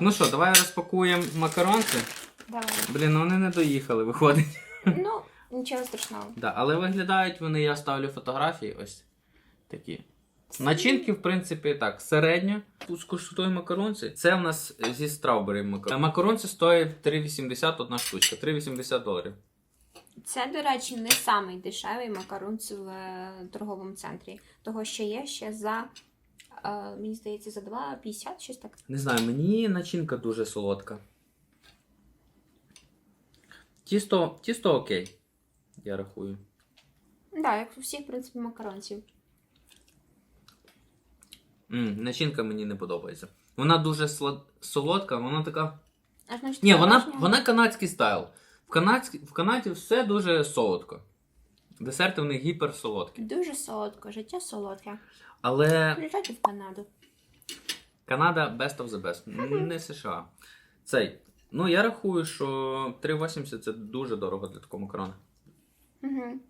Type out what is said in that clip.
Ну що, давай розпакуємо макаронки. Давай. Блін, ну вони не доїхали, виходить. Ну, нічого страшного. Да, але виглядають вони, я ставлю фотографії ось такі. Начинки, в принципі, так, середня. Скуштуй макаронці. Це в нас зі страубері макаронці. Макаронці стоять 3,80 одна штучка. 3,80 доларів. Це, до речі, не самий дешевий макарунц в е, торговому центрі. Того, що є ще за, е, мені здається, за 2,50, щось так. Не знаю, мені начинка дуже солодка. Тісто, тісто окей. Я рахую. Так, да, як у всіх, в принципі, макаронців. м начинка мені не подобається. Вона дуже слад... солодка, вона така. Аж значить, Ні, вона, вона канадський стайл. В, Канадськ... в Канаді все дуже солодко. Десерти в них гіперсолодкі. Дуже солодко, життя солодке. Але Приїжджайте в Канаду. Канада best of the best. Не США. Цей. Ну, я рахую, що 3,80 це дуже дорого для такого макарона. Угу.